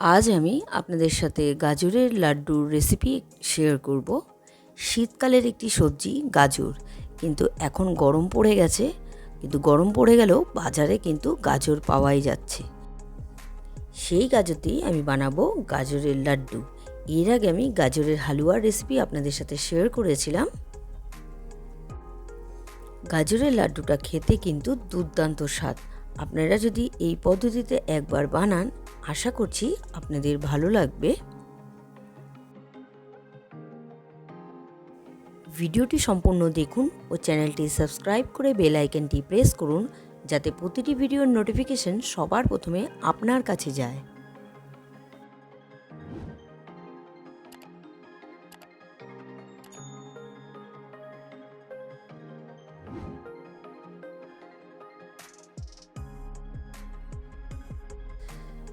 আজ আমি আপনাদের সাথে গাজরের লাড্ডুর রেসিপি শেয়ার করব। শীতকালের একটি সবজি, গাজর। কিন্তু এখন গরম পড়ে গেছে। কিন্তু গরম পড়ে গেলেও বাজারে কিন্তু গাজর পাওয়াই যাচ্ছে। সেই গাজরতেই আমি বানাবো গাজরের লাড্ডু। এর আগে আমি গাজরের হালুয়ার রেসিপি আপনাদের সাথে শেয়ার করেছিলাম। গাজরের লাড্ডুটা খেতে কিন্তু দুর্দান্ত স্বাদ। আপনারা যদি এই পদ্ধতিতে একবার বানান আশা করছি আপনাদের ভালো লাগবে। ভিডিওটি সম্পূর্ণ দেখুন ও চ্যানেলটি সাবস্ক্রাইব করে বেল আইকনটি প্রেস করুন, যাতে প্রতিটি ভিডিওর নোটিফিকেশন সবার প্রথমে আপনার কাছে যায়।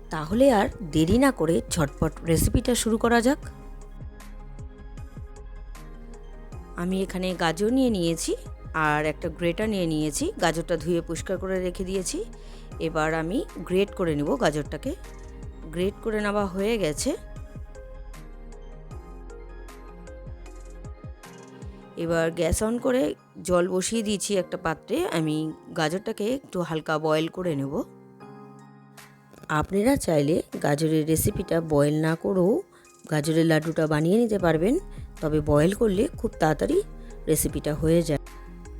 তাহলে আর দেরি না করে ঝটপট রেসিপিটা শুরু করা যাক। আমি এখানে গাজর নিয়ে নিয়েছি আর একটা গ্রেটার নিয়ে নিয়েছি। গাজরটা ধুয়ে পরিষ্কার করে রেখে দিয়েছি। এবার আমি গ্রেট করে নেব গাজরটাকে। গ্রেট করে নেওয়া হয়ে গেছে। এবার গ্যাস অন করে জল বসিয়ে দিয়েছি একটা পাত্রে। আমি গাজরটাকে একটু হালকা বয়েল করে নেব। আপনারা চাইলে গাজরের রেসিপিটা বয়েল না করেও গাজরের লাড্ডুটা বানিয়ে নিতে পারবেন। তবে বয়েল করলে খুব তাড়াতাড়ি রেসিপিটা হয়ে যায়।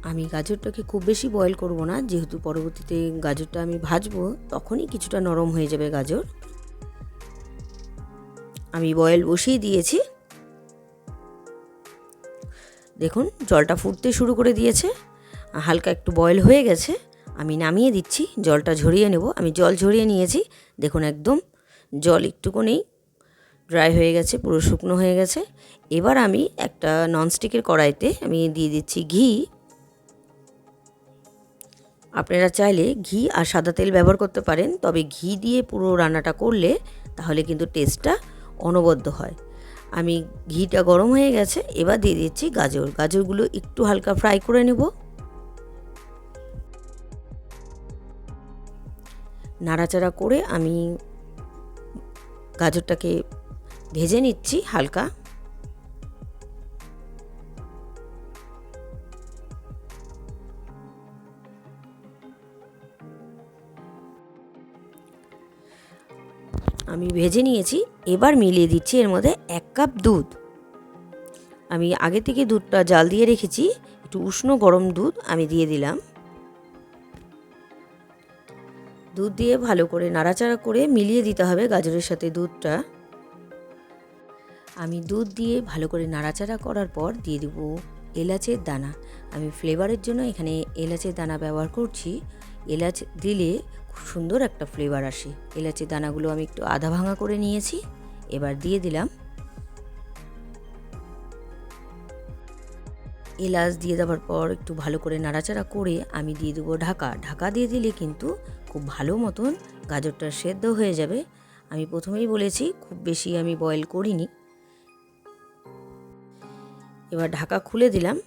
আমি গাজরটাকে খুব বেশি বয়েল করব না। যেহেতু পরবর্তীতে গাজরটা আমি ভাজবো, তখনই কিছুটা নরম হয়ে যাবে গাজর। আমি বয়েল বসিয়ে দিয়েছি। দেখুন, জলটা ফুটতে শুরু করে দিয়েছে। হালকা একটু বয়েল হয়ে গেছে। আমি নামিয়ে দিচ্ছি, জলটা ঝরিয়ে নেব। আমি জল ঝরিয়ে নিয়েছি, দেখুন একদম জল একটুকুনেই ড্রাই হয়ে গেছে, পুরো শুকনো হয়ে গেছে। এবার আমি একটা ননস্টিকের কড়াইতে আমি দিয়ে দিচ্ছি ঘি। আপনারা চাইলে ঘি আর সাদা তেল ব্যবহার করতে পারেন, তবে ঘি দিয়ে পুরো রান্নাটা করলে তাহলে কিন্তু টেস্টটা অনবদ্য হয়। আমি ঘিটা গরম হয়ে গেছে, এবার দিয়ে দিচ্ছি গাজর। গাজরগুলো একটু হালকা ফ্রাই করে নেব। নাড়াচাড়া করে আমি গাজরটাকে ভেজে নিচ্ছি হালকা। আমি ভেজে নিয়েছি, এবার মিলিয়ে দিচ্ছি এর মধ্যে এক কাপ দুধ। আমি আগে থেকে দুধটা জাল দিয়ে রেখেছি, একটু উষ্ণ গরম দুধ আমি দিয়ে দিলাম। দুধ দিয়ে ভালো করে নাড়াচাড়া করে মিলিয়ে দিতে হবে গাজরের সাথে দুধটা। আমি দুধ দিয়ে ভালো করে নাড়াচাড়া করার পর দিয়ে দেবো এলাচের দানা। আমি ফ্লেভারের জন্য এখানে এলাচের দানা ব্যবহার করছি। এলাচ দিলে খুব সুন্দর একটা ফ্লেভার আসে। এলাচের দানাগুলো আমি একটু আধা ভাঙা করে নিয়েছি। এবার দিয়ে দিলাম। এলাচ দিয়ে দেওয়ার পর একটু ভালো করে নাড়াচাড়া করে আমি দিয়ে দেবো ঢাকা। ঢাকা দিয়ে দিলে কিন্তু খুব ভালো মতন গাজরটা সেদ্ধ হয়ে যাবে। আমি প্রথমেই বলেছি, খুব বেশি আমি বয়েল করিনি। এবার ঢাকা খুলে দিলাম।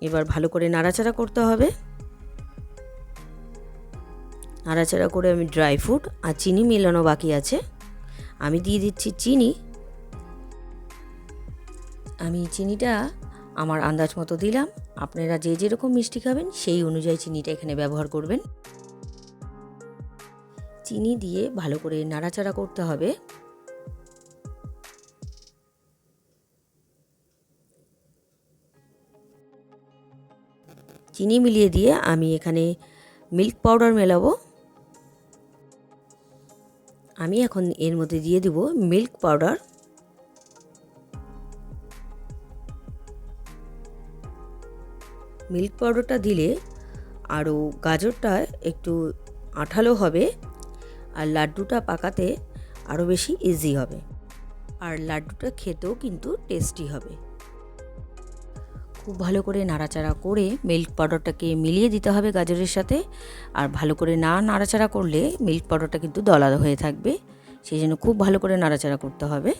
এবার ভালো করে নাড়াচাড়া করতে হবে। নাড়াচাড়া করে আমি ড্রাই ফ্রুট আর চিনি মেলানো বাকি আছে। আমি দিয়ে দিচ্ছি চিনি। আমি চিনিটা আমার আন্দাজ মতো দিলাম। আপনারা যে যেরকম মিষ্টি খাবেন, সেই অনুযায়ী চিনিটা এখানে ব্যবহার করবেন। চিনি দিয়ে ভালো করে নাড়াচাড়া করতে হবে। চিনি মিলিয়ে দিয়ে আমি এখানে মিল্ক পাউডার মেলাবো। আমি এখন এর মধ্যে দিয়ে দেব মিল্ক পাউডার। মিল্ক পাউডারটা দিলে আরও গাজরটা একটু আঠালো হবে আর লাড্ডুটা পাকাতে আরও বেশি ইজি হবে। আর লাড্ডুটা খেতেও কিন্তু টেস্টি হবে। খুব ভালো করে নাড়াচাড়া করে মিল্ক পাউডারটাকে মিলিয়ে দিতে হবে গাজরের সাথে। আর ভালো করে না নাড়াচাড়া করলে মিল্ক পাউডারটা কিন্তু দলা হয়ে থাকবে। সেই জন্য খুব ভালো করে নাড়াচাড়া করতে হবে।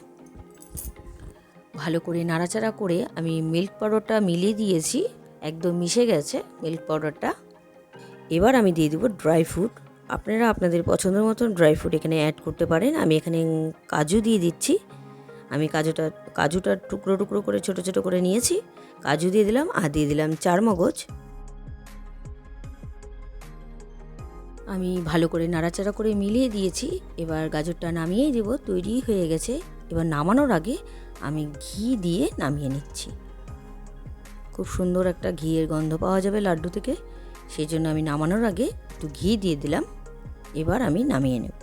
ভালো করে নাড়াচাড়া করে আমি মিল্ক পাউডারটা মিলিয়ে দিয়েছি। একদম মিশে গেছে মিল্ক পাউডারটা এবার আমি দিয়ে দেবো ড্রাই ফ্রুট আপনারা আপনাদের পছন্দের মতন ড্রাই ফ্রুট এখানে অ্যাড করতে পারেন। আমি এখানে কাজু দিয়ে দিচ্ছি। আমি কাজুটা কাজুটা টুকরো টুকরো করে ছোট ছোট করে নিয়েছি। কাজু দিয়ে দিলাম, আর দিয়ে দিলাম চার মগজ আমি ভালো করে নাড়াচাড়া করে মিলিয়ে দিয়েছি। এবার গাজরটা নামিয়েই দেব, তৈরি হয়ে গেছে। এবার নামানোর আগে আমি ঘি দিয়ে নামিয়ে নিচ্ছি। খুব সুন্দর একটা ঘিয়ের গন্ধ পাওয়া যাবে লাড্ডু থেকে। সেই জন্য আমি নামানোর আগে একটু ঘি দিয়ে দিলাম। এবার আমি নামিয়ে নেব।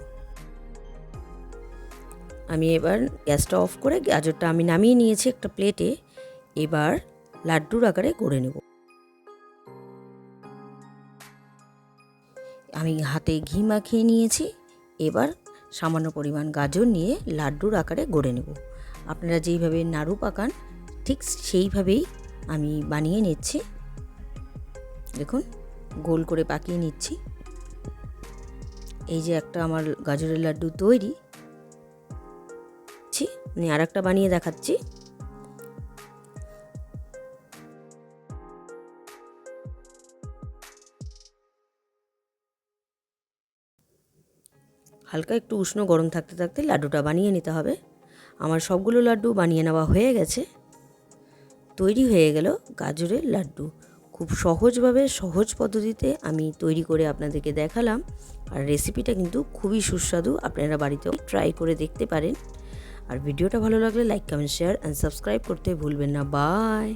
আমি এবার গ্যাসটা অফ করে গাজরটা আমি নামিয়ে নিয়েছি একটা প্লেটে। এবার লাড্ডুর আকারে গড়ে নেব। আমি হাতে ঘি মাখিয়ে নিয়েছি। এবার সামান্য পরিমাণ গাজর নিয়ে লাড্ডুর আকারে গড়ে নেব। আপনারা যেইভাবে নাড়ু পাকান, ঠিক সেইভাবেই আমি বানিয়ে নিচ্ছি। দেখুন, গোল করে পাকিয়ে নিচ্ছি। এই যে একটা আমার গাজরের লাড্ডু তৈরি। আমি আর একটা বানিয়ে দেখাচ্ছি। হালকা একটু উষ্ণ গরম থাকতে থাকতে লাড্ডুটা বানিয়ে নিতে হবে। আমার সবগুলো লাড্ডু বানিয়ে নেওয়া হয়ে গেছে। তৈরি হয়ে গেল গাজরের লাড্ডু। খুব সহজভাবে, সহজ পদ্ধতিতে আমি তৈরি করে আপনাদেরকে দেখালাম। আর রেসিপিটা কিন্তু খুবই সুস্বাদু, আপনারা বাড়িতেও ট্রাই করে দেখতে পারেন। আর ভিডিওটা ভালো লাগলে like, comment, share and subscribe করতে ভুলবেন না। বাই!